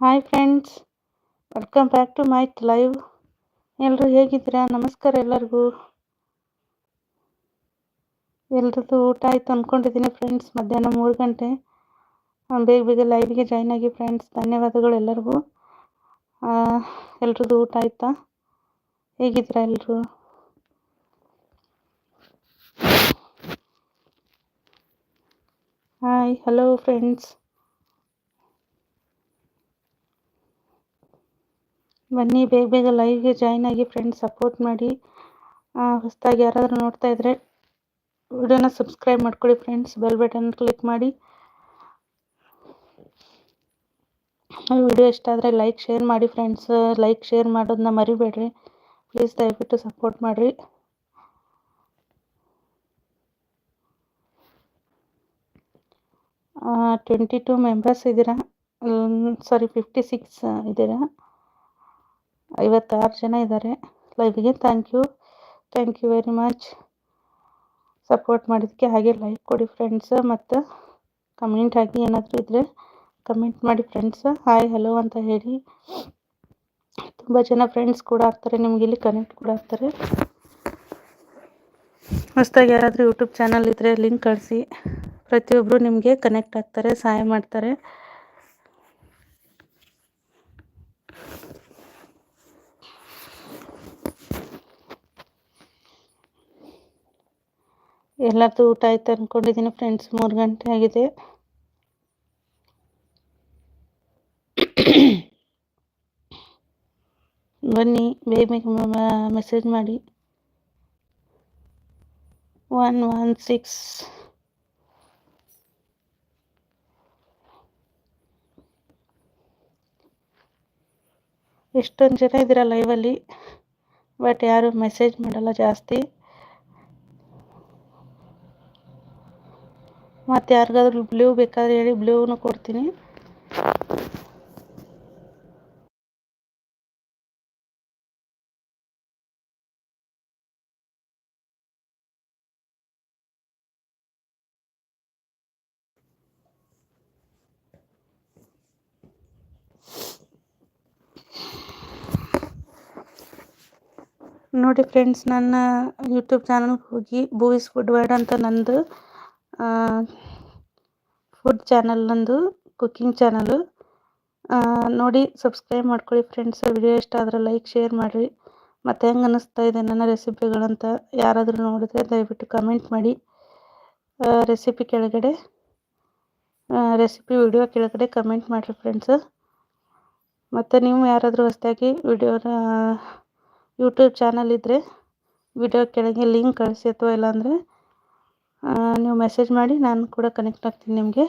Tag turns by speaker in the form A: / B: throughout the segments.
A: Hi friends welcome back to my live ಎಲ್ಲರೂ ಹೇಗಿದ್ದೀರಾ? ನಮಸ್ಕಾರ ಎಲ್ಲರಿಗೂ. ಎಲ್ರದ್ದು ಊಟ ಆಯಿತು ಅಂದ್ಕೊಂಡಿದ್ದೀನಿ ಫ್ರೆಂಡ್ಸ್ ಮಧ್ಯಾಹ್ನ ಮೂರು ಗಂಟೆ. ಆ, ಬೇಗ ಬೇಗ ಲೈವ್ಗೆ ಜಾಯ್ನ್ ಆಗಿ ಫ್ರೆಂಡ್ಸ್ ಧನ್ಯವಾದಗಳು ಎಲ್ಲರಿಗೂ. ಎಲ್ರದ್ದು ಊಟ ಆಯಿತಾ? ಹೇಗಿದ್ದೀರಾ ಎಲ್ಲರೂ ಹಾಯ್ ಹಲೋ ಫ್ರೆಂಡ್ಸ್ ಬನ್ನಿ, ಬೇಗ ಬೇಗ ಲೈವ್ಗೆ ಜಾಯ್ನ್ ಆಗಿ ಫ್ರೆಂಡ್ಸ್ ಸಪೋರ್ಟ್ ಮಾಡಿ. ಹೊಸದಾಗಿ ಯಾರಾದರೂ ನೋಡ್ತಾ ಇದ್ರೆ ವಿಡಿಯೋನ ಸಬ್ಸ್ಕ್ರೈಬ್ ಮಾಡ್ಕೊಳ್ಳಿ ಫ್ರೆಂಡ್ಸ್ ಬೆಲ್ ಬಟನ್ ಕ್ಲಿಕ್ ಮಾಡಿ. ವಿಡಿಯೋ ಇಷ್ಟ ಆದರೆ ಲೈಕ್ ಶೇರ್ ಮಾಡಿ ಫ್ರೆಂಡ್ಸ್ ಲೈಕ್ ಶೇರ್ ಮಾಡೋದನ್ನ ಮರಿಬೇಡ್ರಿ. ಪ್ಲೀಸ್ ದಯವಿಟ್ಟು ಸಪೋರ್ಟ್ ಮಾಡಿರಿ. ಟ್ವೆಂಟಿ ಟೂ ಮೆಂಬರ್ಸ್ ಇದ್ದೀರಾ? ಸಾರಿ ಫಿಫ್ಟಿ ಸಿಕ್ಸ್ ಇದ್ದೀರಾ? ಐವತ್ತಾರು ಜನ ಇದ್ದಾರೆ. ಲೈವ್ಗೆ thank you thank you very much support ಮಾಡಿದ್ದಕ್ಕೆ ಹಾಗೆ ಲೈಕ್ ಕೊಡಿ ಫ್ರೆಂಡ್ಸ್ ಮತ್ತು ಕಮೆಂಟ್ ಹಾಕಿ ಏನಾದರೂ ಇದ್ದರೆ ಕಮೆಂಟ್ ಮಾಡಿ ಫ್ರೆಂಡ್ಸ್ ಹಾಯ್ ಹಲೋ ಅಂತ ಹೇಳಿ. ತುಂಬ ಜನ ಫ್ರೆಂಡ್ಸ್ ಕೂಡ ಆಗ್ತಾರೆ. ನಿಮ್ಗೆ ಇಲ್ಲಿ ಕನೆಕ್ಟ್ ಕೂಡ ಆಗ್ತಾರೆ. ಹೊಸದಾಗಿ ಯಾರಾದರೂ ಯೂಟ್ಯೂಬ್ ಚಾನಲ್ ಇದ್ದರೆ ಲಿಂಕ್ ಕಳಿಸಿ. ಪ್ರತಿಯೊಬ್ಬರು ನಿಮಗೆ ಕನೆಕ್ಟ್ ಆಗ್ತಾರೆ, ಸಹಾಯ ಮಾಡ್ತಾರೆ. ಎಲ್ಲರದ್ದು ಊಟ ಆಯ್ತು ಅಂದ್ಕೊಂಡಿದ್ದೀನಿ ಫ್ರೆಂಡ್ಸ್ ಮೂರು ಗಂಟೆ ಆಗಿದೆ. ಬನ್ನಿ, ಬೇಗ ಮೆಸೇಜ್ ಮಾಡಿ. ಒನ್ ಒನ್ ಸಿಕ್ಸ್ ಎಷ್ಟೊಂದು ಜನ ಇದ್ದೀರ ಲೈವಲ್ಲಿ ಬಟ್ ಯಾರು ಮೆಸೇಜ್ ಮಾಡಲ್ಲ ಜಾಸ್ತಿ. ಮತ್ತು ಯಾರಿಗಾದ್ರೂ ಬ್ಲೂ ಬೇಕಾದ್ರೆ ಹೇಳಿ ಬ್ಲೂನು ಕೊಡ್ತೀನಿ. ನೋಡಿ ಫ್ರೆಂಡ್ಸ್ ನನ್ನ ಯೂಟ್ಯೂಬ್ ಚಾನಲ್ಗೆ ಹೋಗಿ ಬೂಯಿಸ್ ಫುಡ್ ವರ್ಡ್ ಅಂತ ನಂದು. ಫುಡ್ ಚಾನಲ್ ನಂದು ಕುಕ್ಕಿಂಗ್ ಚಾನಲು ನೋಡಿ ಸಬ್ಸ್ಕ್ರೈಬ್ ಮಾಡ್ಕೊಳ್ಳಿ ಫ್ರೆಂಡ್ಸ್ ವಿಡಿಯೋ ಇಷ್ಟ ಆದರೆ ಲೈಕ್ ಶೇರ್ ಮಾಡಿರಿ. ಮತ್ತು ಹೆಂಗೆ ಅನ್ನಿಸ್ತಾ ಇದೆ ನನ್ನ ರೆಸಿಪಿಗಳಂತ ಯಾರಾದರೂ ನೋಡಿದ್ರೆ ದಯವಿಟ್ಟು ಕಮೆಂಟ್ ಮಾಡಿ. ರೆಸಿಪಿ ಕೆಳಗಡೆ ರೆಸಿಪಿ ವಿಡಿಯೋ ಕೆಳಗಡೆ ಕಮೆಂಟ್ ಮಾಡಿರಿ ಫ್ರೆಂಡ್ಸ್ ಮತ್ತು ನೀವು ಯಾರಾದರೂ ಹೊಸದಾಗಿ ವಿಡಿಯೋನ ಯೂಟ್ಯೂಬ್ ಚಾನಲ್ ಇದ್ದರೆ ವಿಡಿಯೋ ಕೆಳಗೆ ಲಿಂಕ್ ಕಳಿಸಿ ಅಥವಾ ಇಲ್ಲಾಂದರೆ ನೀವು ಮೆಸೇಜ್ ಮಾಡಿ ನಾನು ಕೂಡ ಕನೆಕ್ಟ್ ಆಗ್ತೀನಿ ನಿಮಗೆ.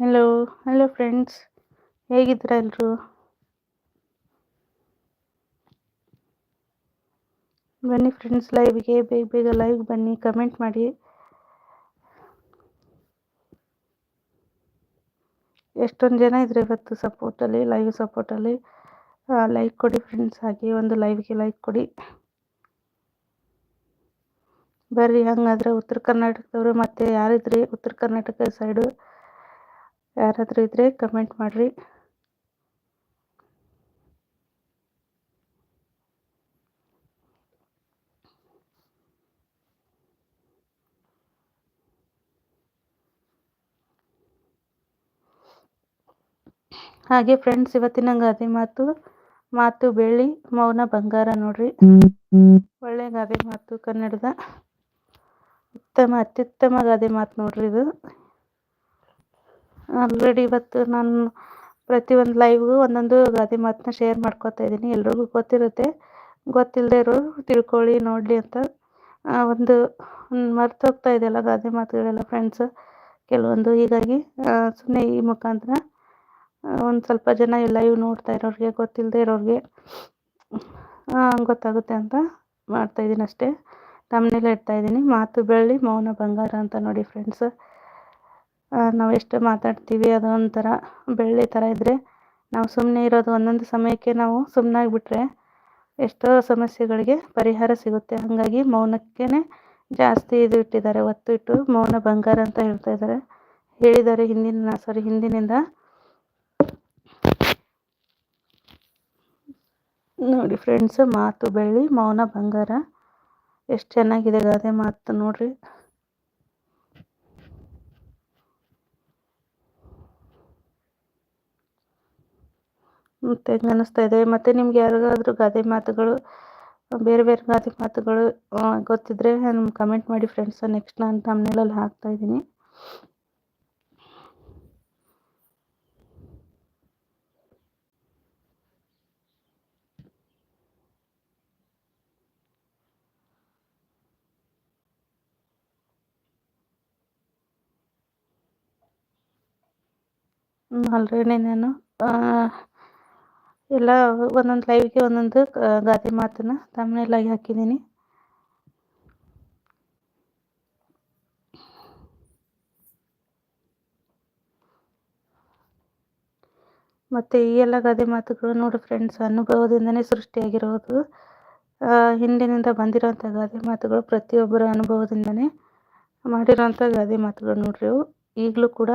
A: ಹಲೋ ಹಲೋ ಫ್ರೆಂಡ್ಸ್ ಹೇಗಿದ್ದೀರಾ ಎಲ್ಲರೂ ಬನ್ನಿ ಫ್ರೆಂಡ್ಸ್ ಲೈವ್ಗೆ ಬೇಗ ಬೇಗ ಲೈವ್ ಬನ್ನಿ ಕಮೆಂಟ್ ಮಾಡಿ. ಎಷ್ಟೊಂದು ಜನ ಇದ್ರೆ ಇವತ್ತು ಸಪೋರ್ಟಲ್ಲಿ ಲೈವ್ ಸಪೋರ್ಟಲ್ಲಿ ಲೈಕ್ ಕೊಡಿ ಫ್ರೆಂಡ್ಸ್ ಹಾಗೆ ಒಂದು ಲೈವ್ಗೆ ಲೈಕ್ ಕೊಡಿ. ಬರ್ರಿ, ಹಂಗಾದ್ರೆ ಉತ್ತರ ಕರ್ನಾಟಕದವರು ಮತ್ತೆ ಯಾರಿದ್ರಿ? ಉತ್ತರ ಕರ್ನಾಟಕ ಸೈಡು ಯಾರಾದರೂ ಇದ್ದರೆ ಕಮೆಂಟ್ ಮಾಡಿರಿ. ಹಾಗೆ ಫ್ರೆಂಡ್ಸ್ ಇವತ್ತಿನ ಗಾದೆ ಮಾತು ಮಾತು ಬೆಳ್ಳಿ, ಮೌನ ಬಂಗಾರ ನೋಡ್ರಿ. ಒಳ್ಳೆ ಗಾದೆ ಮಾತು ಕನ್ನಡದ. ಉತ್ತಮ, ಅತ್ಯುತ್ತಮ ಗಾದೆ ಮಾತು ನೋಡ್ರಿ ಇದು. ಆಲ್ರೆಡಿ ಇವತ್ತು ನಾನು ಪ್ರತಿಯೊಂದು ಲೈವ್ಗೂ ಒಂದೊಂದು ಗಾದೆ ಮಾತನ್ನ ಶೇರ್ ಮಾಡ್ಕೊತಾ ಇದ್ದೀನಿ. ಎಲ್ರಿಗೂ ಗೊತ್ತಿರುತ್ತೆ. ಗೊತ್ತಿಲ್ಲದೆ ಇರೋರು ತಿಳ್ಕೊಳ್ಳಿ, ನೋಡಲಿ ಅಂತ. ಒಂದು ಮರ್ತು ಹೋಗ್ತಾ ಇದೆಯಲ್ಲ ಗಾದೆ ಮಾತುಗಳೆಲ್ಲ ಫ್ರೆಂಡ್ಸ್ ಕೆಲವೊಂದು ಹೀಗಾಗಿ ಸುಮ್ಮನೆ ಈ ಮುಖಾಂತರ ಒಂದು ಸ್ವಲ್ಪ ಜನ ಲೈವ್ ನೋಡ್ತಾ ಇರೋರಿಗೆ ಗೊತ್ತಿಲ್ಲದೆ ಇರೋರಿಗೆ ಗೊತ್ತಾಗುತ್ತೆ ಅಂತ ಮಾಡ್ತಾಯಿದ್ದೀನಿ ಅಷ್ಟೇ ತಮ್ಮನೇಲಿ ಇಡ್ತಾಯಿದ್ದೀನಿ ಮಾತು ಬೆಳ್ಳಿ, ಮೌನ ಬಂಗಾರ ಅಂತ ನೋಡಿ ಫ್ರೆಂಡ್ಸ್ ನಾವು ಎಷ್ಟು ಮಾತಾಡ್ತೀವಿ ಅದು ಒಂಥರ ಬೆಳ್ಳಿ ಥರ ಇದ್ದರೆ ನಾವು ಸುಮ್ಮನೆ ಇರೋದು ಒಂದೊಂದು ಸಮಯಕ್ಕೆ ನಾವು ಸುಮ್ಮನಾಗ್ಬಿಟ್ರೆ ಎಷ್ಟೋ ಸಮಸ್ಯೆಗಳಿಗೆ ಪರಿಹಾರ ಸಿಗುತ್ತೆ. ಹಾಗಾಗಿ ಮೌನಕ್ಕೇ ಜಾಸ್ತಿ ಇದು ಇಟ್ಟಿದ್ದಾರೆ, ಒತ್ತು ಇಟ್ಟು ಮೌನ ಬಂಗಾರ ಅಂತ ಹೇಳ್ತಾ ಇದ್ದಾರೆ. ಹೇಳಿದ್ದಾರೆ ಹಿಂದಿನ ಸಾರಿ ಹಿಂದಿನಿಂದ. ನೋಡಿ ಫ್ರೆಂಡ್ಸ್ ಮಾತು ಬೆಳ್ಳಿ, ಮೌನ ಬಂಗಾರ. ಎಷ್ಟು ಚೆನ್ನಾಗಿದೆ ಗಾದೆ ಮಾತು ನೋಡ್ರಿ. ಮತ್ತೆ ಅನಿಸ್ತಾ ಇದೆ ಮತ್ತೆ ನಿಮ್ಗೆ ಯಾರಿಗಾದ್ರೂ ಗಾದೆ ಮಾತುಗಳು, ಬೇರೆ ಬೇರೆ ಗಾದೆ ಮಾತುಗಳು ಗೊತ್ತಿದ್ರೆ ನಮ್ಗೆ ಕಮೆಂಟ್ ಮಾಡಿ ಫ್ರೆಂಡ್ಸ್ ನೆಕ್ಸ್ಟ್ ನಾನು ತಮ್ಮನೇಲಲ್ಲಿ ಹಾಕ್ತಾ ಇದ್ದೀನಿ. ಆಲ್ರೆಡಿ ನಾನು. ಎಲ್ಲ ಒಂದೊಂದು ಲೈವ್ಗೆ ಒಂದೊಂದು ಗಾದೆ ಮಾತನ್ನು ತಮ್ಮನೆಲ್ಲಾಗಿ ಹಾಕಿದ್ದೀನಿ. ಮತ್ತು ಈ ಎಲ್ಲ ಗಾದೆ ಮಾತುಗಳು ನೋಡಿ ಫ್ರೆಂಡ್ಸ್ ಅನುಭವದಿಂದನೇ ಸೃಷ್ಟಿಯಾಗಿರೋದು. ಹಿಂದಿನಿಂದ ಬಂದಿರೋಂಥ ಗಾದೆ ಮಾತುಗಳು ಪ್ರತಿಯೊಬ್ಬರ ಅನುಭವದಿಂದನೇ ಮಾಡಿರೋಂಥ ಗಾದೆ ಮಾತುಗಳು ನೋಡ್ರಿ ಅವು. ಈಗಲೂ ಕೂಡ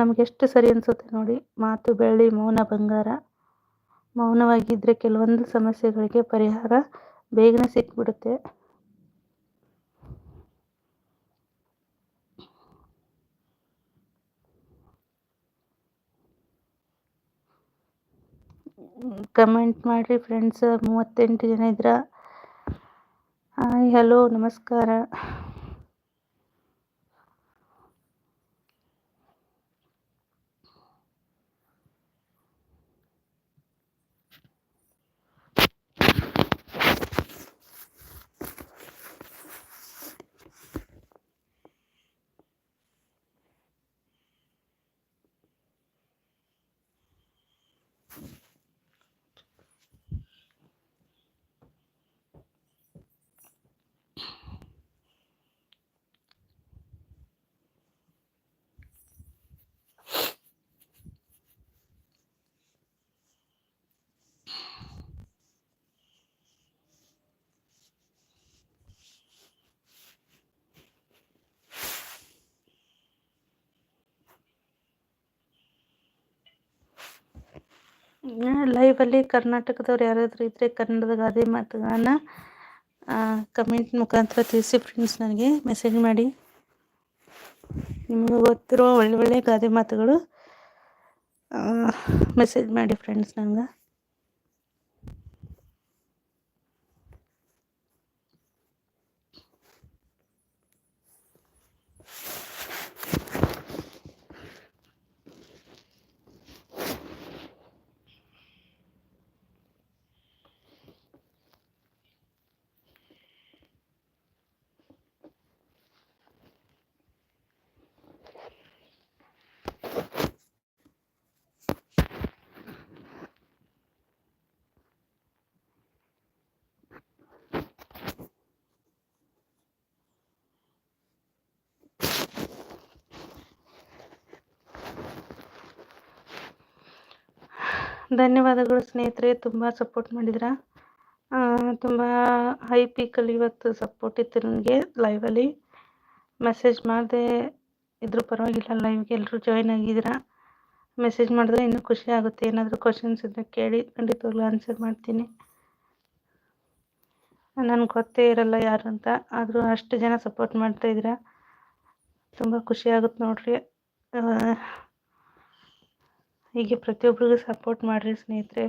A: ನಮ್ಗೆ ಎಷ್ಟು ಸರಿ ಅನಿಸುತ್ತೆ ನೋಡಿ, ಮಾತು ಬೆಳ್ಳಿ ಮೌನ ಬಂಗಾರ. ಮೌನವಾಗಿದ್ದರೆ ಕೆಲವೊಂದು ಸಮಸ್ಯೆಗಳಿಗೆ ಪರಿಹಾರ ಬೇಗನೆ ಸಿಕ್ಬಿಡುತ್ತೆ. ಕಮೆಂಟ್ ಮಾಡಿರಿ ಫ್ರೆಂಡ್ಸ್, ಮೂವತ್ತೆಂಟು ಜನ ಇದ್ರ ಹಾಯ್, ಹಲೋ, ನಮಸ್ಕಾರ. ಲೈವಲ್ಲಿ ಕರ್ನಾಟಕದವ್ರು ಯಾರಾದರೂ ಇದ್ದರೆ ಕನ್ನಡದ ಗಾದೆ ಮಾತುಗಳನ್ನು ಕಮೆಂಟ್ ಮುಖಾಂತರ ತಿಳಿಸಿ ಫ್ರೆಂಡ್ಸ್ ನನಗೆ ಮೆಸೇಜ್ ಮಾಡಿ. ನಿಮಗೆ ಗೊತ್ತಿರೋ ಒಳ್ಳೆ ಒಳ್ಳೆ ಗಾದೆ ಮಾತುಗಳು ಮೆಸೇಜ್ ಮಾಡಿ ಫ್ರೆಂಡ್ಸ್ ನನಗೆ. ಧನ್ಯವಾದಗಳು ಸ್ನೇಹಿತರೆ, ತುಂಬ ಸಪೋರ್ಟ್ ಮಾಡಿದ್ರ ತುಂಬ ಹೈ ಪೀಕಲ್ಲಿ ಇವತ್ತು ಸಪೋರ್ಟ್ ಇತ್ತು ನನಗೆ ಲೈವಲ್ಲಿ ಮೆಸೇಜ್ ಮಾಡಿದೆ ಇದ್ರೂ ಪರವಾಗಿಲ್ಲ ಲೈವ್ಗೆ ಎಲ್ಲರೂ ಜಾಯ್ನ್ ಆಗಿದ್ದೀರಾ? ಮೆಸೇಜ್ ಮಾಡಿದ್ರೆ ಇನ್ನೂ ಖುಷಿ ಆಗುತ್ತೆ, ಏನಾದರೂ ಕ್ವಶನ್ಸ್ ಇದ್ದರೆ ಕೇಳಿ, ಖಂಡಿತವಾಗ್ಲೂ ಆನ್ಸರ್ ಮಾಡ್ತೀನಿ. ನನಗೆ ಗೊತ್ತೇ ಇರಲ್ಲ ಯಾರು ಅಂತ, ಆದರೂ ಅಷ್ಟು ಜನ ಸಪೋರ್ಟ್ ಮಾಡ್ತಾಯಿದ್ದೀರಾ ತುಂಬ ಖುಷಿ ಆಗುತ್ತೆ ನೋಡಿರಿ. ಹೀಗೆ ಪ್ರತಿಯೊಬ್ಬರಿಗೂ ಸಪೋರ್ಟ್ ಮಾಡಿರಿ ಸ್ನೇಹಿತರೆ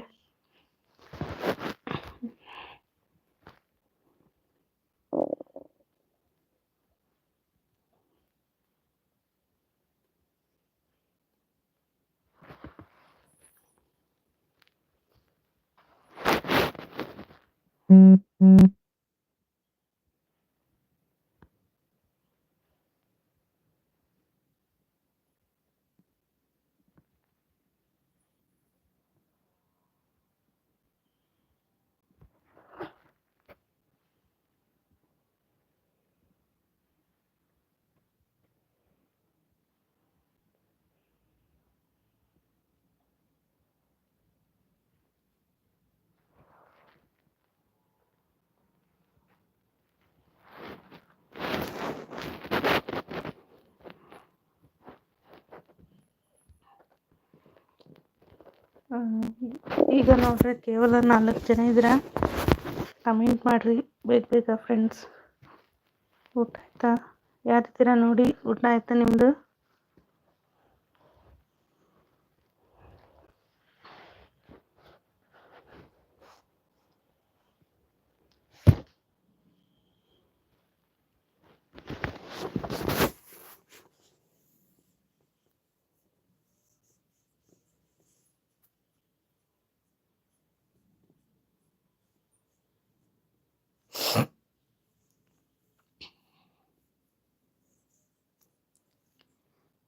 A: Mm-hmm. ಈಗ ನೋಡ್ರಿ, ಕೇವಲ ನಾಲ್ಕು ಜನ ಇದ್ರ ಕಮೆಂಟ್ ಮಾಡ್ರಿ, ಬೇಗ ಬೇಗ ಫ್ರೆಂಡ್ಸ್ ಊಟ ಆಯ್ತಾ? ಯಾರಿದ್ದೀರಾ ನೋಡಿ, ಊಟ ಆಯ್ತಾ ನಿಮ್ಮದು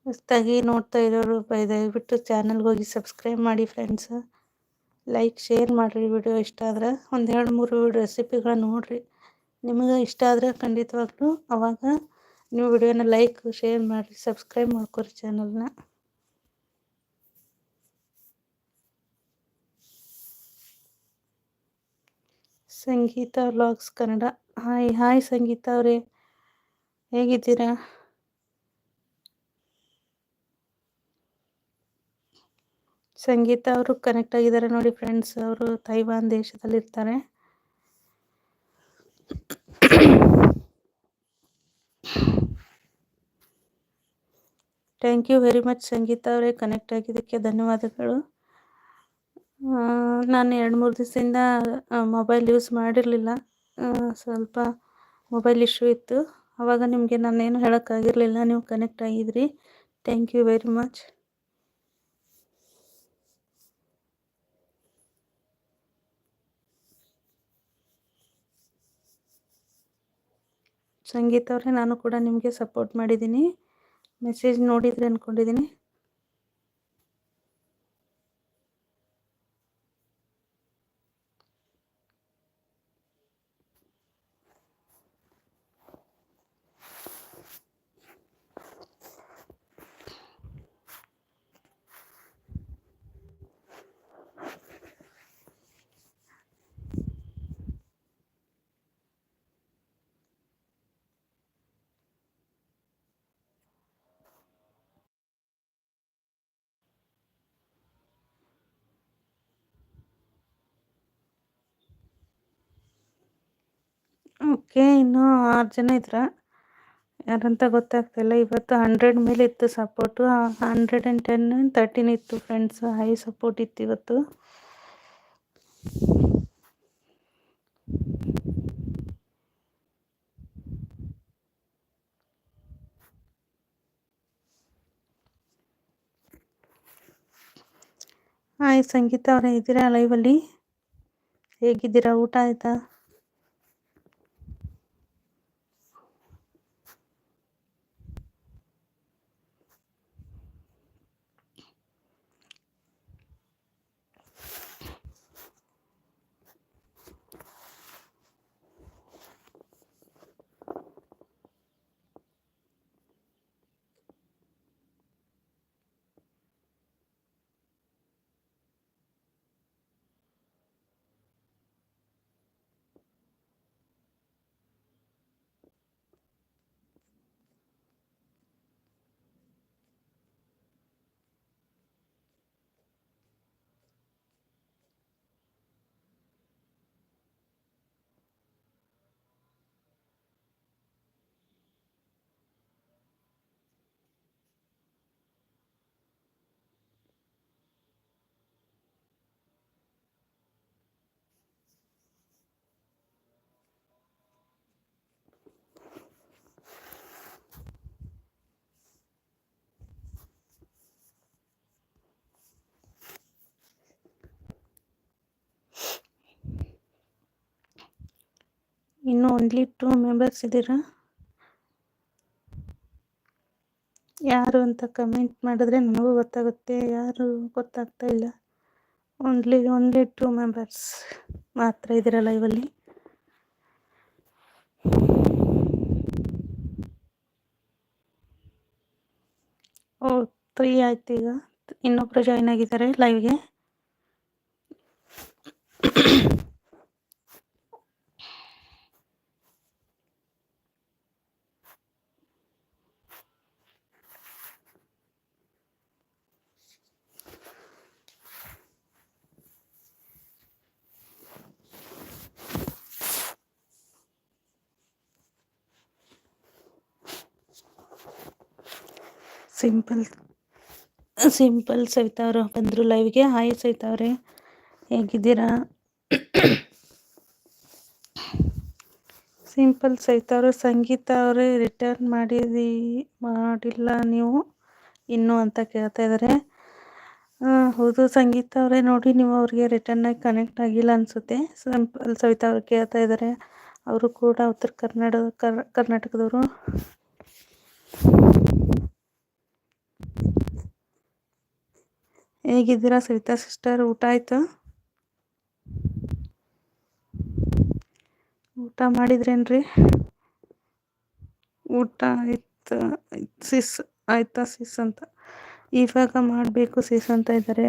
A: ಹೊಸ್ದಾಗಿ ನೋಡ್ತಾ ಇರೋರು ದಯವಿಟ್ಟು ಚಾನಲ್ಗೆ ಹೋಗಿ ಸಬ್ಸ್ಕ್ರೈಬ್ ಮಾಡಿ ಫ್ರೆಂಡ್ಸ್ ಲೈಕ್ ಶೇರ್ ಮಾಡಿರಿ ವಿಡಿಯೋ ಇಷ್ಟ ಆದ್ರೆ. ಒಂದು ಎರಡು, ಮೂರು ರೆಸಿಪಿಗಳನ್ನ ನೋಡಿರಿ. ನಿಮಗೆ ಇಷ್ಟ ಆದರೆ ಖಂಡಿತವಾಗ್ಲೂ ಅವಾಗ ನೀವು ವಿಡಿಯೋನ ಲೈಕ್ ಶೇರ್ ಮಾಡಿರಿ ಸಬ್ಸ್ಕ್ರೈಬ್ ಮಾಡ್ಕೊರಿ ಚಾನಲ್ನ Sangeetha vlogs Kannada. Hi hi Sangeetha ಅವರೇ. ಹೇಗಿದ್ದೀರಾ? ಸಂಗೀತ ಅವರು ಕನೆಕ್ಟ್ ಆಗಿದ್ದಾರೆ ನೋಡಿ ಫ್ರೆಂಡ್ಸ್ ಅವರು ತೈವಾನ್ ದೇಶದಲ್ಲಿ ಇರ್ತಾರೆ. Thank you very much Sangeetha ಅವರೇ ಕನೆಕ್ಟ್ ಆಗಿದ್ದಕ್ಕೆ ಧನ್ಯವಾದಗಳು. ನಾನು ಎರಡು ಮೂರು ದಿವಸದಿಂದ ಮೊಬೈಲ್ ಯೂಸ್ ಮಾಡಿರಲಿಲ್ಲ. ಸ್ವಲ್ಪ ಮೊಬೈಲ್ ಇಶ್ಯೂ ಇತ್ತು. ಆವಾಗ ನಿಮಗೆ ನಾನೇನು ಹೇಳೋಕ್ಕಾಗಿರಲಿಲ್ಲ, ನೀವು connect ಆಗಿದ್ರಿ. Thank you very much Sangeetha ಅವರೇ ನಾನು ಕೂಡ ನಿಮಗೆ ಸಪೋರ್ಟ್ ಮಾಡಿದ್ದೀನಿ. ಮೆಸೇಜ್ ನೋಡಿದರೆ ಅಂದ್ಕೊಂಡಿದ್ದೀನಿ ಓಕೆ, ಇನ್ನೂ ಆರು ಜನ ಇದ್ರ? ಯಾರಂತ ಗೊತ್ತಾಗ್ತಿಲ್ಲ, ಇವತ್ತು ಹಂಡ್ರೆಡ್ ಮೇಲೆ ಇತ್ತು support hundred and ten thirteen ಇತ್ತು ಫ್ರೆಂಡ್ಸ್ ಹೈ ಸಪೋರ್ಟ್ ಇತ್ತು ಇವತ್ತು. ಹಾಯ್, ಸಂಗೀತ ಅವರೇ, ಇದ್ದೀರಾ ಲೈವಲ್ಲಿ ಹೇಗಿದ್ದೀರಾ? ಊಟ ಆಯ್ತಾ? ಇನ್ನು ಓನ್ಲಿ ಟೂ ಮೆಂಬರ್ಸ್ ಇದ್ದೀರಾ? ಯಾರು ಅಂತ ಕಮೆಂಟ್ ಮಾಡಿದ್ರೆ ನನಗೂ ಗೊತ್ತಾಗುತ್ತೆ. ಯಾರು ಗೊತ್ತಾಗ್ತಾ ಇಲ್ಲ. ಓನ್ಲಿ ಓನ್ಲಿ ಟೂ ಮೆಂಬರ್ಸ್ ಮಾತ್ರ ಇದ್ದೀರಾ ಲೈವಲ್ಲಿ ಓ ತ್ರೀ ಆಯ್ತು ಈಗ. ಇನ್ನೊಬ್ರು ಜಾಯ್ನ್ ಆಗಿದ್ದಾರೆ ಲೈವ್ಗೆ ಸಿಂಪಲ್ ಸಿಂಪಲ್ ಸವಿತಾ ಅವರು ಬಂದರು ಲೈವ್ಗೆ ಹಾಯ್ ಸವಿತಾ ಹೇಗಿದ್ದೀರಾ? ಸಿಂಪಲ್ ಸವಿತಾ ಅವರು, ಸಂಗೀತ ಅವರೇ ರಿಟರ್ನ್ ಮಾಡಿದಿ, ಮಾಡಿಲ್ಲ ನೀವು? ಇನ್ನು ಅಂತ ಕೇಳ್ತಾ ಇದ್ದಾರೆ ಹೌದು ಸಂಗೀತ ಅವರೇ, ನೋಡಿ ನೀವು ಅವ್ರಿಗೆ ರಿಟರ್ನ್ ಆಗಿ ಕನೆಕ್ಟ್ ಆಗಿಲ್ಲ ಅನಿಸುತ್ತೆ. ಸಿಂಪಲ್ ಸವಿತಾ ಅವ್ರು ಕೇಳ್ತಾ ಇದ್ದಾರೆ ಅವರು ಕೂಡ ಉತ್ತರ ಕರ್ನಾಟಕ ಕರ್ನಾಟಕದವರು. ಹೇಗಿದ್ದೀರಾ ಸವಿತಾ ಸಿಸ್ಟರ್? ಊಟ ಆಯಿತು? ಊಟ ಮಾಡಿದ್ರೇನ್ರಿ? ಊಟ ಆಯ್ತು? ಸಿಸ್ ಆಯ್ತಾ ಸಿಸ್ ಅಂತ. ಇವಾಗ ಮಾಡಬೇಕು ಸಿಸ್ ಅಂತ ಇದ್ದಾರೆ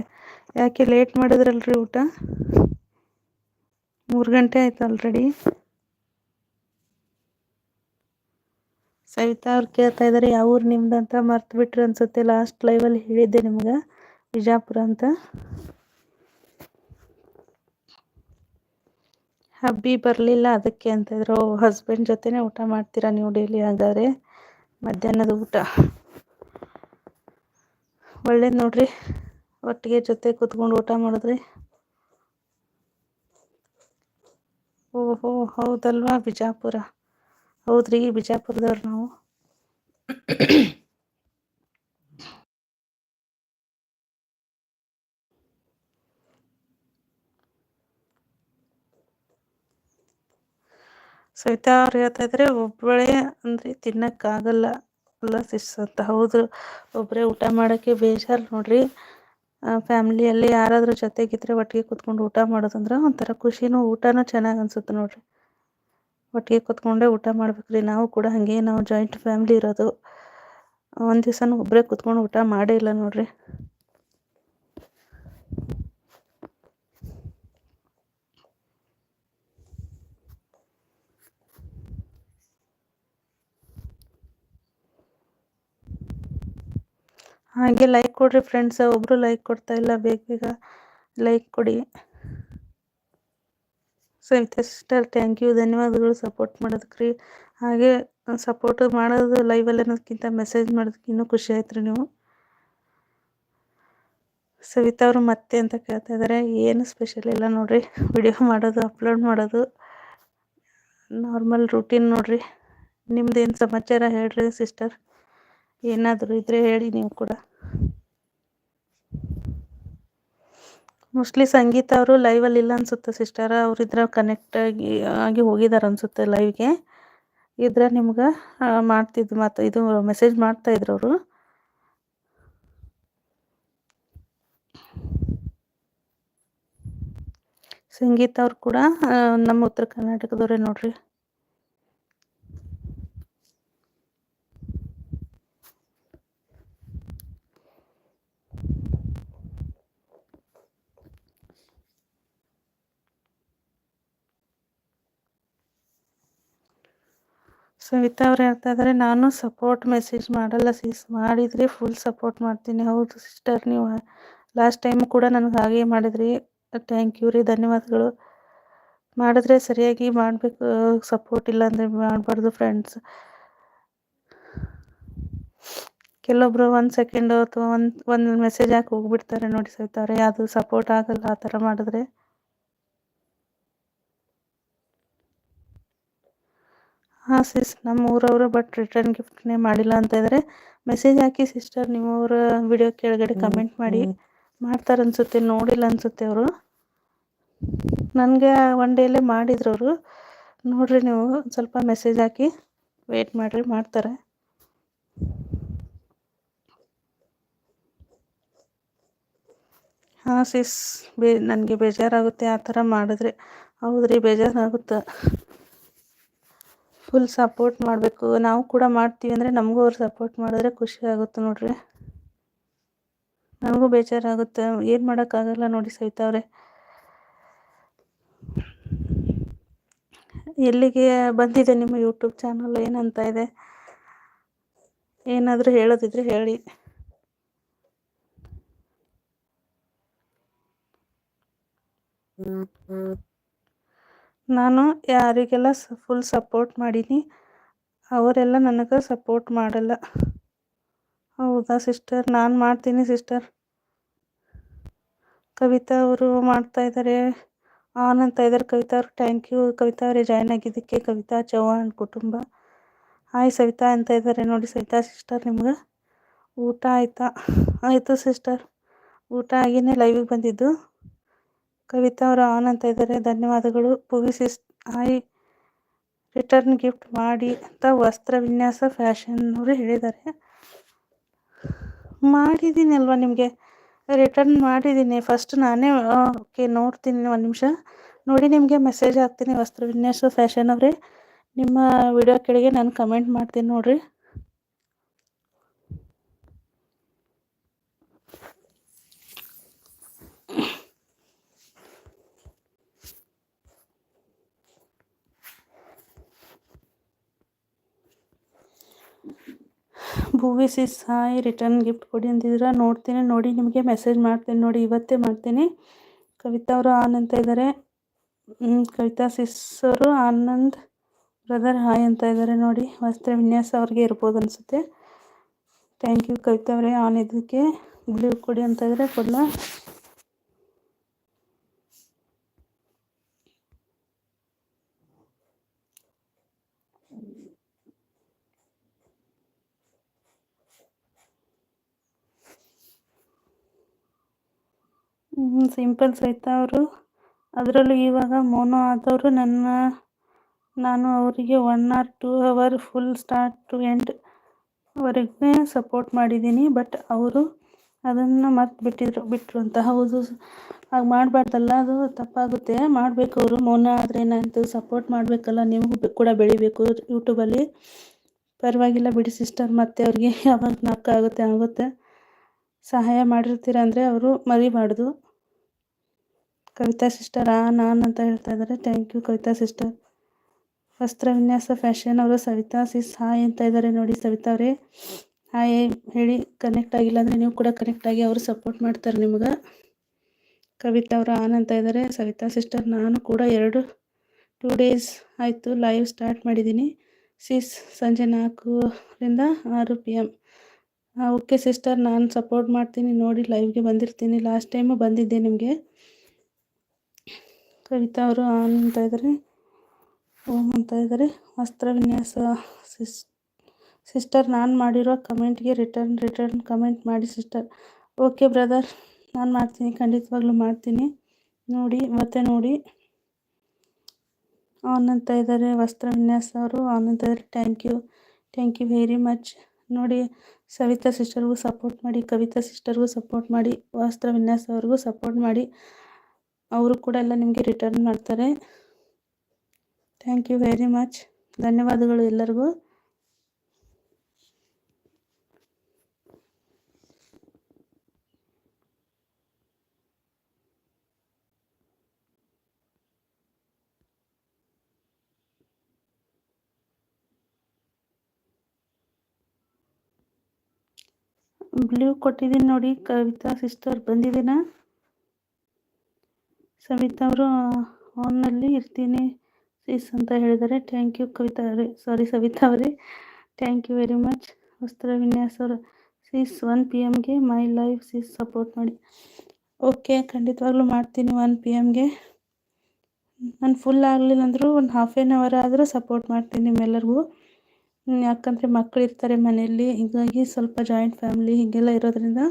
A: ಯಾಕೆ ಲೇಟ್ ಮಾಡಿದ್ರಲ್ರಿ ಊಟ? ಮೂರು ಗಂಟೆ ಆಯ್ತು ಆಲ್ರೆಡಿ ಸವಿತಾ ಅವ್ರು ಕೇಳ್ತಾ ಇದ್ದಾರೆ ಯಾವ ಊರು ನಿಮ್ದು ಅಂತ ಮರ್ತು ಬಿಟ್ರಿ ಅನ್ಸುತ್ತೆ ಲಾಸ್ಟ್ ಲೈವಲ್ಲಿ ಹೇಳಿದ್ದೆ ನಿಮ್ಗೆ. ಬಿಜಾಪುರ ಅಂತ. ಹಬ್ಬಿ ಬರಲಿಲ್ಲ ಅದಕ್ಕೆ ಅಂತ ಇದ್ರು. ಹಸ್ಬೆಂಡ್ ಜೊತೆನೆ ಊಟ ಮಾಡ್ತೀರಾ ನೀವು ಡೈಲಿ ಹಾಗಾದ್ರೆ? ಮಧ್ಯಾಹ್ನದ ಊಟ. ಒಳ್ಳೇದು ನೋಡ್ರಿ. ಒಟ್ಟಿಗೆ ಜೊತೆ ಕೂತ್ಕೊಂಡು ಊಟ ಮಾಡಿದ್ರಿ. ಓಹೋ, ಹೌದಲ್ವಾ ಬಿಜಾಪುರ? ಹೌದ್ರಿ, ಬಿಜಾಪುರದವ್ರು ನಾವು. ಸವಿತಾ ಅವ್ರು ಹೇಳ್ತಾ ಇದ್ರೆ ಒಬ್ಬಳೇ ಅಂದ್ರೆ ತಿನ್ನಕ್ಕಾಗಲ್ಲ. ಅಲ್ಲ ಸಿಸ್ ಅಂತ ಹೌದು ಒಬ್ಬರೇ ಊಟ ಮಾಡೋಕ್ಕೆ ಬೇಜಾರು ನೋಡ್ರಿ. ಫ್ಯಾಮಿಲಿಯಲ್ಲಿ ಯಾರಾದರೂ ಜೊತೆಗಿದ್ರೆ ಒಟ್ಟಿಗೆ ಕೂತ್ಕೊಂಡು ಊಟ ಮಾಡೋದಂದ್ರೆ ಒಂಥರ ಖುಷಿನೂ ಊಟನೂ ಚೆನ್ನಾಗಿ ಅನ್ಸುತ್ತೆ ನೋಡ್ರಿ. ಒಟ್ಟಿಗೆ ಕೂತ್ಕೊಂಡೆ ಊಟ ಮಾಡ್ಬೇಕ್ರಿ. ನಾವು ಕೂಡ ಹಾಗೆ ನಾವು ಜಾಯಿಂಟ್ ಫ್ಯಾಮಿಲಿ ಇರೋದು. ಒಂದು ದಿವ್ಸನೂ ಒಬ್ಬರೇ ಕೂತ್ಕೊಂಡು ಊಟ ಮಾಡೇ ಇಲ್ಲ ನೋಡ್ರಿ. ಹಾಗೆ ಲೈಕ್ ಕೊಡ್ರಿ ಫ್ರೆಂಡ್ಸ್ ಒಬ್ರು ಲೈಕ್ ಕೊಡ್ತಾ ಇಲ್ಲ, ಬೇಗ ಬೇಗ ಲೈಕ್ ಕೊಡಿ. ಸೊ ಸಿಸ್ಟರ್ ಥ್ಯಾಂಕ್ ಯು ಧನ್ಯವಾದಗಳು ಸಪೋರ್ಟ್ ಮಾಡೋದಕ್ಕೆ ರೀ ಹಾಗೆ ಸಪೋರ್ಟ್ ಮಾಡೋದು ಲೈವಲ್ಲಿ ಅನ್ನೋದಕ್ಕಿಂತ ಮೆಸೇಜ್ ಮಾಡೋದಕ್ಕೆ ಇನ್ನೂ ಖುಷಿ ಆಯ್ತು ರೀ ನೀವು. ಸವಿತಾ ಅವರು ಮತ್ತೆ ಅಂತ ಕೇಳ್ತಾ ಇದ್ದಾರೆ ಏನು ಸ್ಪೆಷಲ್ ಇಲ್ಲ ನೋಡ್ರಿ. ವಿಡಿಯೋ ಮಾಡೋದು ಅಪ್ಲೋಡ್ ಮಾಡೋದು. ನಾರ್ಮಲ್ ರೂಟೀನ್ ನೋಡ್ರಿ. ಏನು ಸಮಾಚಾರ ಹೇಳ್ರಿ ಸಿಸ್ಟರ್ ಏನಾದರೂ ಇದ್ರೆ ಹೇಳಿ ನೀವು ಕೂಡ. ಮೋಸ್ಟ್ಲಿ ಸಂಗೀತ ಅವರು ಲೈವಲ್ಲಿ ಇಲ್ಲ ಅನ್ಸುತ್ತೆ ಸಿಸ್ಟರ್ ಅವ್ರಿದ್ರ ಕನೆಕ್ಟ್ ಆಗಿ ಆಗಿ ಹೋಗಿದ್ದಾರೆ ಅನ್ಸುತ್ತೆ ಲೈವ್ಗೆ ಇದ್ರ ನಿಮ್ಗೆ ಮಾಡ್ತಿದ್ದು ಮತ್ತು ಇದು ಮೆಸೇಜ್ ಮಾಡ್ತಾ ಇದ್ರು ಅವರು. ಸಂಗೀತ ಅವ್ರು ಕೂಡ ನಮ್ಮ ಉತ್ತರ ಕರ್ನಾಟಕದವ್ರೆ ನೋಡ್ರಿ. ಸವಿತಾ ಅವ್ರು ಹೇಳ್ತಾ ಇದ್ದಾರೆ ನಾನು ಸಪೋರ್ಟ್ ಮೆಸೇಜ್ ಮಾಡಲ್ಲ ಸಿಸ್ ಮಾಡಿದರೆ ಫುಲ್ ಸಪೋರ್ಟ್ ಮಾಡ್ತೀನಿ. ಹೌದು ಸಿಸ್ಟರ್ ನೀವು ಲಾಸ್ಟ್ ಟೈಮ್ ಕೂಡ ನನಗೆ ಹಾಗೆ ಮಾಡಿದ್ರಿ. ಥ್ಯಾಂಕ್ ಯು ರೀ, ಧನ್ಯವಾದಗಳು. ಮಾಡಿದ್ರೆ ಸರಿಯಾಗಿ ಮಾಡಬೇಕು ಸಪೋರ್ಟ್ ಇಲ್ಲ ಅಂದರೆ ಮಾಡಬಾರ್ದು ಫ್ರೆಂಡ್ಸ್ ಕೆಲವೊಬ್ರು ಒಂದು ಸೆಕೆಂಡು ಅಥವಾ ಒಂದು ಒಂದು ಮೆಸೇಜ್ ಹಾಕಿ ಹೋಗ್ಬಿಡ್ತಾರೆ ನೋಡಿ ಸವಿತಾ ಅದು ಸಪೋರ್ಟ್ ಆಗಲ್ಲ ಆ ಥರ ಮಾಡಿದ್ರೆ. ಹಾಂ ಸಿಸ್ ನಮ್ಮ ಊರವರು ಬಟ್ ರಿಟರ್ನ್ ಗಿಫ್ಟ್ನೇ ಮಾಡಿಲ್ಲ ಅಂತ ಇದ್ದಾರೆ ಮೆಸೇಜ್ ಹಾಕಿ ಸಿಸ್ಟರ್ ನಿಮ್ಮವರ ವಿಡಿಯೋ ಕೆಳಗಡೆ ಕಮೆಂಟ್ ಮಾಡಿ. ಮಾಡ್ತಾರೆ ಅನ್ಸುತ್ತೆ ನೋಡಿಲ್ಲ ಅನ್ಸುತ್ತೆ ಅವರು. ನನಗೆ ಒನ್ ಡೇಲೇ ಮಾಡಿದ್ರು ಅವರು. ನೋಡ್ರಿ ನೀವು ಸ್ವಲ್ಪ ಮೆಸೇಜ್ ಹಾಕಿ. ವೇಟ್ ಮಾಡಿರಿ ಮಾಡ್ತಾರೆ. ಹಾಂ ಸಿಸ್ ಬೇ ನನಗೆ ಬೇಜಾರಾಗುತ್ತೆ ಆ ಥರ ಮಾಡಿದ್ರೆ. ಹೌದ್ರಿ ಬೇಜಾರಾಗುತ್ತೆ? ಫುಲ್ ಸಪೋರ್ಟ್ ಮಾಡಬೇಕು. ನಾವು ಕೂಡ ಮಾಡ್ತೀವಿ ಅಂದರೆ ನಮಗೂ ಅವ್ರು ಸಪೋರ್ಟ್ ಮಾಡಿದ್ರೆ ಖುಷಿ ಆಗುತ್ತೆ ನೋಡ್ರಿ. ನನಗೂ ಬೇಜಾರಾಗುತ್ತೆ. ಏನು ಮಾಡೋಕ್ಕಾಗಲ್ಲ ನೋಡಿ ಸವಿತಾವ್ರೆ ಎಲ್ಲಿಗೆ ಬಂದಿದೆ ನಿಮ್ಮ ಯೂಟ್ಯೂಬ್ ಚಾನಲ್ ಏನಂತ ಇದೆ? ಏನಾದರೂ ಹೇಳೋದಿದ್ರೆ ಹೇಳಿ. ನಾನು ಯಾರಿಗೆಲ್ಲ ಫುಲ್ ಸಪೋರ್ಟ್ ಮಾಡೀನಿ, ಅವರೆಲ್ಲ ನನಗೆ ಸಪೋರ್ಟ್ ಮಾಡಲ್ಲ. ಹೌದಾ ಸಿಸ್ಟರ್ ನಾನು ಮಾಡ್ತೀನಿ ಸಿಸ್ಟರ್ ಕವಿತಾ ಅವರು ಮಾಡ್ತಾ ಇದ್ದಾರೆ ಆನ್ ಅಂತ ಇದ್ದಾರೆ ಕವಿತಾ ಅವರು. ಥ್ಯಾಂಕ್ ಯು ಕವಿತಾ ಅವರೇ ಜಾಯ್ನ್ ಆಗಿದ್ದಕ್ಕೆ ಕವಿತಾ ಚೌಹಾಣ್ ಕುಟುಂಬ. ಹಾಯ್ ಸವಿತಾ ಅಂತ ಇದ್ದಾರೆ ನೋಡಿ ಸವಿತಾ ಸಿಸ್ಟರ್ ನಿಮ್ಗೆ. ಊಟ ಆಯಿತಾ? ಆಯಿತು ಸಿಸ್ಟರ್ ಊಟ ಆಗಿನೇ ಲೈವಿಗೆ ಬಂದಿದ್ದು. ಕವಿತಾ ಅವರು ಆನ್ ಅಂತ ಇದ್ದಾರೆ. ಧನ್ಯವಾದಗಳು. ಪುವಿಸಿ ಹಾಯ್ ರಿಟರ್ನ್ ಗಿಫ್ಟ್ ಮಾಡಿ ಅಂತ ವಸ್ತ್ರ ವಿನ್ಯಾಸ ಫ್ಯಾಷನ್ ಅವರು ಹೇಳಿದ್ದಾರೆ. ಮಾಡಿದ್ದೀನಿ ಅಲ್ವಾ ನಿಮಗೆ? ರಿಟರ್ನ್ ಮಾಡಿದ್ದೀನಿ. ಫಸ್ಟ್ ನಾನೇ, ಓಕೆ, ನೋಡ್ತೀನಿ ಒಂದು ನಿಮಿಷ. ನೋಡಿ ನಿಮಗೆ ಮೆಸೇಜ್ ಹಾಕ್ತೀನಿ ವಸ್ತ್ರ ವಿನ್ಯಾಸ ಫ್ಯಾಷನ್ ಅವರೇ. ನಿಮ್ಮ ವಿಡಿಯೋ ಕೆಳಗೆ ನಾನು ಕಮೆಂಟ್ ಮಾಡ್ತೀನಿ ನೋಡಿರಿ. Bhuvi is hi, return gift ಕೊಡಿ ಅಂತಿದ್ದೀರ? ನೋಡ್ತೀನಿ. ನೋಡಿ, ನಿಮಗೆ ಮೆಸೇಜ್ ಮಾಡ್ತೀನಿ. ನೋಡಿ, ಇವತ್ತೇ ಮಾಡ್ತೀನಿ. ಕವಿತಾ ಅವರು ಆನ್ ಅಂತ ಇದ್ದಾರೆ. ಕವಿತಾ ಸಿಸ್ ಅವರು, ಆನಂದ್ ಬ್ರದರ್ ಹಾಯ್ ಅಂತ ಇದ್ದಾರೆ. ನೋಡಿ, ವಸ್ತ್ರ ವಿನ್ಯಾಸ ಅವ್ರಿಗೆ ಇರ್ಬೋದು ಅನಿಸುತ್ತೆ. ಥ್ಯಾಂಕ್ ಯು ಕವಿತಾ ಅವರೇ ಆನ್ ಇದಕ್ಕೆ ಬ್ಲೂ ಕೊಡಿ ಅಂತ ಇದ್ದಾರೆ ಕೊಡಲಾ? ಸಿಂಪಲ್ ಸಹಿತ ಅವರು. ಅದರಲ್ಲೂ ಇವಾಗ ಮೋನೋ ಆದವರು ನನ್ನ, ನಾನು ಅವರಿಗೆ one or two hour full start to end ವರೆಗೂ ಸಪೋರ್ಟ್ ಮಾಡಿದ್ದೀನಿ. ಬಟ್ ಅವರು ಅದನ್ನು ಮತ್ತೆ ಬಿಟ್ಟಿದ್ರು ಬಿಟ್ಟರು ಅಂತ. ಹೌದು, ಹಾಗೆ ಮಾಡಬಾರ್ದಲ್ಲ, ಅದು ತಪ್ಪಾಗುತ್ತೆ. ಮಾಡಬೇಕು ಅವರು. ಮೌನ ಆದರೆ ಏನಾಯಿತು ಸಪೋರ್ಟ್ ಮಾಡಬೇಕಲ್ಲ, ನೀವು ಕೂಡ ಬೆಳಿಬೇಕು ಯೂಟ್ಯೂಬಲ್ಲಿ ಪರವಾಗಿಲ್ಲ ಬಿಡಿ ಸಿಸ್ಟರ್ ಮತ್ತೆ ಅವ್ರಿಗೆ ಯಾವಾಗ ನಾಲ್ಕು ಆಗುತ್ತೆ ಆಗುತ್ತೆ. ಸಹಾಯ ಮಾಡಿರ್ತೀರ ಅಂದರೆ ಅವರು ಮರಿಬಾರ್ದು. ಕವಿತಾ ಸಿಸ್ಟರ್ ಆ, ನಾನು ಅಂತ ಹೇಳ್ತಾ ಇದ್ದಾರೆ. ಥ್ಯಾಂಕ್ ಯು ಕವಿತಾ ಸಿಸ್ಟರ್ ವಸ್ತ್ರ ವಿನ್ಯಾಸ ಫ್ಯಾಷನ್ ಅವರು ಸವಿತಾ ಸಿಸ್ ಹಾಯ್ ಅಂತ ಇದ್ದಾರೆ ನೋಡಿ ಸವಿತಾ ಅವರೇ. ಹಾಯ್ ಹೇಳಿ ಕನೆಕ್ಟ್ ಆಗಿಲ್ಲ ಅಂದರೆ ನೀವು ಕೂಡ ಕನೆಕ್ಟ್ ಆಗಿ ಅವರು ಸಪೋರ್ಟ್ ಮಾಡ್ತಾರೆ ನಿಮ್ಗೆ. ಕವಿತಾ ಅವರು ಆನ್ ಅಂತ ಇದ್ದಾರೆ. ಸವಿತಾ ಸಿಸ್ಟರ್ ನಾನು ಕೂಡ ಎರಡು ಟೂ ಡೇಸ್ ಆಯಿತು ಲೈವ್ ಸ್ಟಾರ್ಟ್ ಮಾಡಿದ್ದೀನಿ. ಸಿಸ್ ಸಂಜೆ ನಾಲ್ಕರಿಂದ ಆರು ಪಿ ಎಂ ಓಕೆ ಸಿಸ್ಟರ್ ನಾನು ಸಪೋರ್ಟ್ ಮಾಡ್ತೀನಿ, ನೋಡಿ ಲೈವ್ಗೆ ಬಂದಿರ್ತೀನಿ. ಲಾಸ್ಟ್ ಟೈಮು ಬಂದಿದ್ದೆ ನಿಮಗೆ. ಕವಿತಾ ಅವರು ಅಂತ ಇದ್ದಾರೆ. ಓಂ ಅಂತ ಇದ್ದಾರೆ. ವಸ್ತ್ರ ವಿನ್ಯಾಸ ಸಿಸ್, ಸಿಸ್ಟರ್, ನಾನು ಮಾಡಿರೋ ಕಮೆಂಟ್ಗೆ ರಿಟರ್ನ್ ರಿಟರ್ನ್ ಕಮೆಂಟ್ ಮಾಡಿ ಸಿಸ್ಟರ್. ಓಕೆ ಬ್ರದರ್, ನಾನು ಮಾಡ್ತೀನಿ, ಖಂಡಿತವಾಗ್ಲೂ ಮಾಡ್ತೀನಿ. ನೋಡಿ, ಮತ್ತೆ ನೋಡಿ. ಆನ್ ಅಂತ ಇದ್ದಾರೆ ವಸ್ತ್ರ ವಿನ್ಯಾಸ ಅವರು, ಆನ್ ಅಂತ ಇದ್ದಾರೆ. Thank you thank you very much. ನೋಡಿ, ಸವಿತಾ ಸಿಸ್ಟರ್ಗೂ ಸಪೋರ್ಟ್ ಮಾಡಿ, ಕವಿತಾ ಸಿಸ್ಟರ್ಗೂ ಸಪೋರ್ಟ್ ಮಾಡಿ, ವಸ್ತ್ರ ವಿನ್ಯಾಸ ಅವ್ರಿಗೂ ಸಪೋರ್ಟ್ ಮಾಡಿ. ಅವರು ಕೂಡ ಎಲ್ಲ ನಿಮಗೆ ರಿಟರ್ನ್ ಮಾಡ್ತಾರೆ. ಥ್ಯಾಂಕ್ ಯು ವೆರಿ ಮಚ್ ಧನ್ಯವಾದಗಳು ಎಲ್ಲರಿಗೂ. ಬ್ಲೂ ಕೊಟ್ಟಿದ್ದೀನಿ ನೋಡಿ, ಕವಿತಾ ಸಿಸ್ಟರ್ ಬಂದಿದ್ದೀನಾ? ಸವಿತಾ ಅವರು ಆನ್ನಲ್ಲಿ ಇರ್ತೀನಿ ಸೀಸ್ ಅಂತ ಹೇಳಿದ್ದಾರೆ. ಥ್ಯಾಂಕ್ ಯು ಕವಿತಾ ಅವರೇ. ಸಾರಿ ಸವಿತಾ ಅವರೇ. ಥ್ಯಾಂಕ್ ಯು ವೆರಿ ಮಚ್ ವಸ್ತ್ರ ವಿನ್ಯಾಸ ಅವರು. ಸೀಸ್ ಒನ್ ಪಿ ಎಮ್ಗೆ ಮೈ ಲೈಫ್ ಸೀಸ್ ಸಪೋರ್ಟ್ ಮಾಡಿ. ಓಕೆ ಖಂಡಿತವಾಗ್ಲೂ ಮಾಡ್ತೀನಿ ಒನ್ ಪಿ ಎಮ್ಗೆ ನಾನು ಫುಲ್ ಆಗಲಿಲ್ಲ ಅಂದರೂ ಒಂದು ಹಾಫ್ ಆ್ಯನ್ ಅವರ್ ಆದರೂ ಸಪೋರ್ಟ್ ಮಾಡ್ತೀನಿ ನಿಮ್ಮೆಲ್ಲರಿಗೂ ಯಾಕಂದರೆ ಮಕ್ಕಳು ಇರ್ತಾರೆ ಮನೆಯಲ್ಲಿ, ಹೀಗಾಗಿ ಸ್ವಲ್ಪ ಜಾಯಿಂಟ್ ಫ್ಯಾಮಿಲಿ ಹೀಗೆಲ್ಲ ಇರೋದ್ರಿಂದ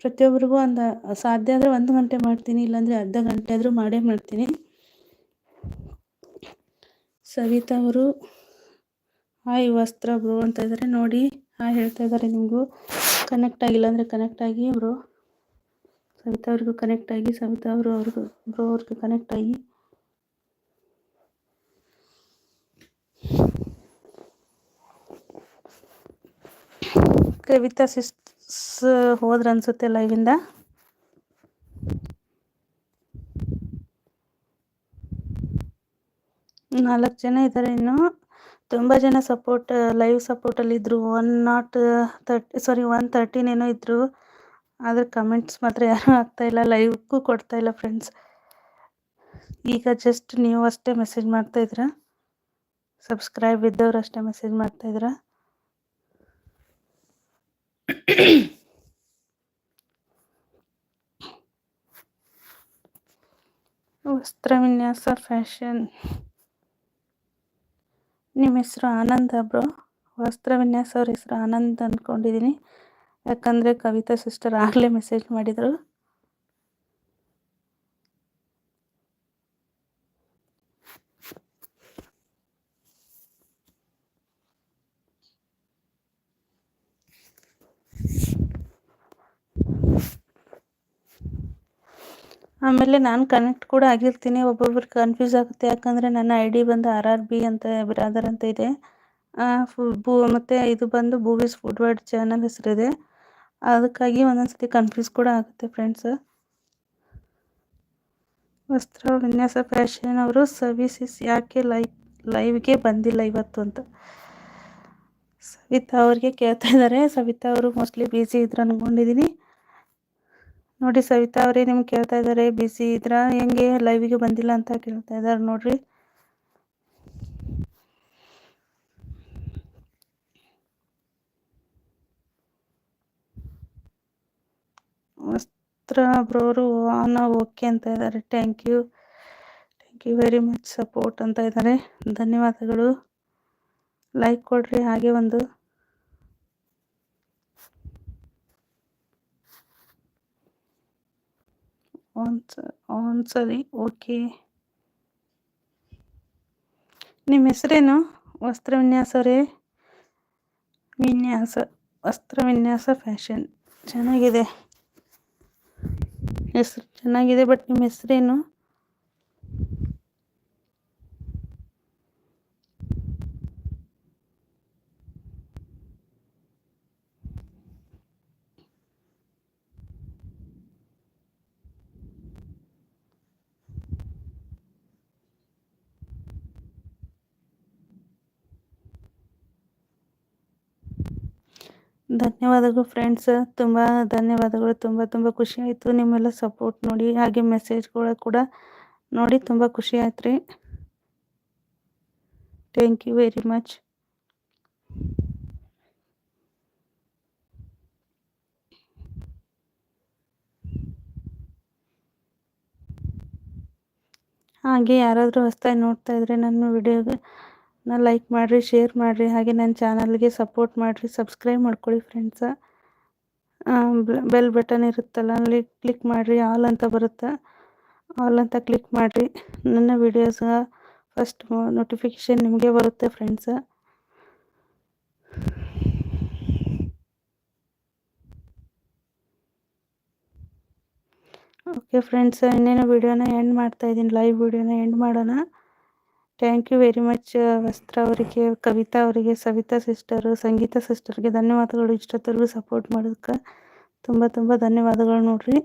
A: ಪ್ರತಿಯೊಬ್ಬರಿಗೂ ಒಂದು, ಸಾಧ್ಯ ಆದರೆ ಒಂದು ಗಂಟೆ ಮಾಡ್ತೀನಿ, ಇಲ್ಲಾಂದರೆ ಅರ್ಧ ಗಂಟೆ ಆದರೂ ಮಾಡೇ ಮಾಡ್ತೀನಿ. ಸವಿತಾ ಅವರು, ಹಾಯ್ ವಸ್ತ್ರ ಬ್ರೋ ಅಂತ ಇದ್ದಾರೆ ನೋಡಿ ಹಾಯ್ ಹೇಳ್ತಾ ಇದ್ದಾರೆ ನಿಮಗೂ. ಕನೆಕ್ಟ್ ಆಗಿಲ್ಲ ಅಂದರೆ ಕನೆಕ್ಟ್ ಆಗಿ ಬ್ರೋ. ಸವಿತಾ ಅವ್ರಿಗೂ ಕನೆಕ್ಟ್ ಆಗಿ, ಸವಿತಾ ಅವರು ಅವ್ರಿಗೂ, ಬ್ರೋ ಅವ್ರಿಗೂ ಕನೆಕ್ಟ್ ಆಗಿ. ಕವಿತಾ ಸಿಸ್ ಹೋದ್ರ ಅನ್ಸುತ್ತೆ ಲೈವಿಂದ ನಾಲ್ಕು ಜನ ಇದ್ದಾರೆ ಇನ್ನು. ತುಂಬ ಜನ ಸಪೋರ್ಟ್ ಲೈವ್ ಸಪೋರ್ಟಲ್ಲಿ ಇದ್ದರು one not thirty sorry one thirteen ಏನೋ ಇದ್ದರು ಆದರೆ ಕಮೆಂಟ್ಸ್ ಮಾತ್ರ ಯಾರೂ ಆಗ್ತಾಯಿಲ್ಲ ಲೈವ್ಗೂ ಕೊಡ್ತಾಯಿಲ್ಲ ಫ್ರೆಂಡ್ಸ್ ಈಗ ಜಸ್ಟ್ ನೀವು ಅಷ್ಟೇ ಮೆಸೇಜ್ ಮಾಡ್ತಾಯಿದ್ರ ಸಬ್ಸ್ಕ್ರೈಬ್ ಇದ್ದವ್ರು ಅಷ್ಟೇ ಮೆಸೇಜ್ ಮಾಡ್ತಾಯಿದ್ದೀರಾ ವಸ್ತ್ರ ವಿನ್ಯಾಸ ಫ್ಯಾಷನ್ ನಿಮ್ಮ ಹೆಸರು ಆನಂದ್ ಬ್ರೋ ವಸ್ತ್ರ ವಿನ್ಯಾಸ ಅವ್ರ ಹೆಸರು ಆನಂದ್ ಅಂದ್ಕೊಂಡಿದ್ದೀನಿ ಯಾಕಂದರೆ ಕವಿತಾ ಸಿಸ್ಟರ್ ಆಗಲೇ ಮೆಸೇಜ್ ಮಾಡಿದರು. ಆಮೇಲೆ ನಾನು ಕನೆಕ್ಟ್ ಕೂಡ ಆಗಿರ್ತೀನಿ. ಒಬ್ಬೊಬ್ರಿಗೆ ಕನ್ಫ್ಯೂಸ್ ಆಗುತ್ತೆ. ಯಾಕಂದರೆ ನನ್ನ ಐ ಡಿ ಬಂದು ಆರ್ ಆರ್ ಬಿ ಅಂತ ಬ್ರಾದರ್ ಅಂತ ಇದೆ. ಬೂ ಮತ್ತು ಇದು ಬಂದು ಬೂವೀಸ್ ಫುಡ್ ವರ್ಡ್ ಚಾನಲ್ ಹೆಸರಿದೆ. ಅದಕ್ಕಾಗಿ ಒಂದೊಂದು ಸತಿ ಕನ್ಫ್ಯೂಸ್ ಕೂಡ ಆಗುತ್ತೆ ಫ್ರೆಂಡ್ಸ್ ವಸ್ತ್ರ ವಿನ್ಯಾಸ ಫ್ಯಾಷನ್ ಅವರು ಸರ್ವಿಸಸ್ ಯಾಕೆ ಲೈವ್ ಲೈವ್ಗೆ ಬಂದಿಲ್ಲ ಇವತ್ತು ಅಂತ. ಸವಿತಾ ಅವ್ರಿಗೆ ಕೇಳ್ತಾ ಇದ್ದಾರೆ. ಸವಿತಾ ಅವರು ಮೋಸ್ಟ್ಲಿ ಬ್ಯುಸಿ ಇದ್ರು ಅಂದ್ಕೊಂಡಿದ್ದೀನಿ ನೋಡಿ ಸವಿತಾ ಅವರೇ, ನಿಮ್ಗೆ ಕೇಳ್ತಾ ಇದ್ದಾರೆ ಬಿಸಿ ಇದ್ರ, ಹೆಂಗೆ ಲೈವಿಗೆ ಬಂದಿಲ್ಲ ಅಂತ ಕೇಳ್ತಾ ಇದ್ದಾರೆ ನೋಡ್ರಿ. ವಸ್ತ್ರ ಬ್ರೋರು, ಆನ್, ಓಕೆ ಅಂತ ಇದ್ದಾರೆ thank you thank you very much support ಅಂತ ಇದ್ದಾರೆ ಧನ್ಯವಾದಗಳು. ಲೈಕ್ ಕೊಡ್ರಿ, ಹಾಗೆ ಒಂದು. ಒಂದ್ಸರಿ ಓಕೆ ನಿಮ್ಮ ಹೆಸರೇನು? ವಸ್ತ್ರ ವಿನ್ಯಾಸರೇ ವಿನ್ಯಾಸ ವಸ್ತ್ರ ವಿನ್ಯಾಸ ಫ್ಯಾಷನ್. ಚೆನ್ನಾಗಿದೆ. ಹೆಸರು ಚೆನ್ನಾಗಿದೆ, ಬಟ್ ನಿಮ್ಮ ಹೆಸರೇನು? ಧನ್ಯವಾದಗಳು ಫ್ರೆಂಡ್ಸ್ ತುಂಬ ಧನ್ಯವಾದಗಳು. ತುಂಬ ತುಂಬ ಖುಷಿ ಆಯಿತು ನಿಮ್ಮೆಲ್ಲ ಸಪೋರ್ಟ್ ನೋಡಿ, ಹಾಗೆ ಮೆಸೇಜ್ಗಳು ಕೂಡ ನೋಡಿ ತುಂಬ ಖುಷಿ ಆಯ್ತು ರೀ ಥ್ಯಾಂಕ್ ಯು ವೆರಿ ಮಚ್ ಹಾಗೆ ಯಾರಾದರೂ ಹೊಸ್ತಾಗಿ ನೋಡ್ತಾ ಇದ್ರೆ ನನ್ನ ವಿಡಿಯೋಗೆ ಲೈಕ್ ಮಾಡಿರಿ ಶೇರ್ ಮಾಡಿರಿ, ಹಾಗೆ ನನ್ನ ಚಾನಲ್ಗೆ ಸಪೋರ್ಟ್ ಮಾಡಿರಿ ಸಬ್ಸ್ಕ್ರೈಬ್ ಮಾಡ್ಕೊಳ್ಳಿ ಫ್ರೆಂಡ್ಸ ಬೆಲ್ ಬಟನ್ ಇರುತ್ತಲ್ಲ, ಅಲ್ಲಿ ಕ್ಲಿಕ್ ಮಾಡಿರಿ ಆಲ್ ಅಂತ ಬರುತ್ತೆ. ಆಲ್ ಅಂತ ಕ್ಲಿಕ್ ಮಾಡಿರಿ. ನನ್ನ ವಿಡಿಯೋಸ್ ಫಸ್ಟ್ ನೋಟಿಫಿಕೇಷನ್ ನಿಮಗೆ ಬರುತ್ತೆ ಫ್ರೆಂಡ್ಸ ಓಕೆ ಫ್ರೆಂಡ್ಸ್ ಇನ್ನೇನು ವಿಡಿಯೋನ ಎಂಡ್ ಮಾಡ್ತಾ ಇದ್ದೀನಿ ಲೈವ್ ವಿಡಿಯೋನ ಎಂಡ್ ಮಾಡೋಣ. ಥ್ಯಾಂಕ್ ಯು ವೆರಿ ಮಚ್ ವಸ್ತ್ರ ಅವರಿಗೆ, ಕವಿತಾ ಅವರಿಗೆ, ಸವಿತಾ ಸಿಸ್ಟರು ಸಂಗೀತ ಸಿಸ್ಟರ್ಗೆ ಧನ್ಯವಾದಗಳು. ಇಷ್ಟೊತ್ತರೆಗೂ ಸಪೋರ್ಟ್ ಮಾಡೋದಕ್ಕೆ ತುಂಬ ತುಂಬ ಧನ್ಯವಾದಗಳು ನೋಡ್ರಿ.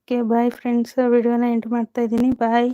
A: ಓಕೆ ಬಾಯ್ ಫ್ರೆಂಡ್ಸ್ ವಿಡಿಯೋನ ಎಂಡ್ ಮಾಡ್ತಾ ಇದ್ದೀನಿ. ಬಾಯ್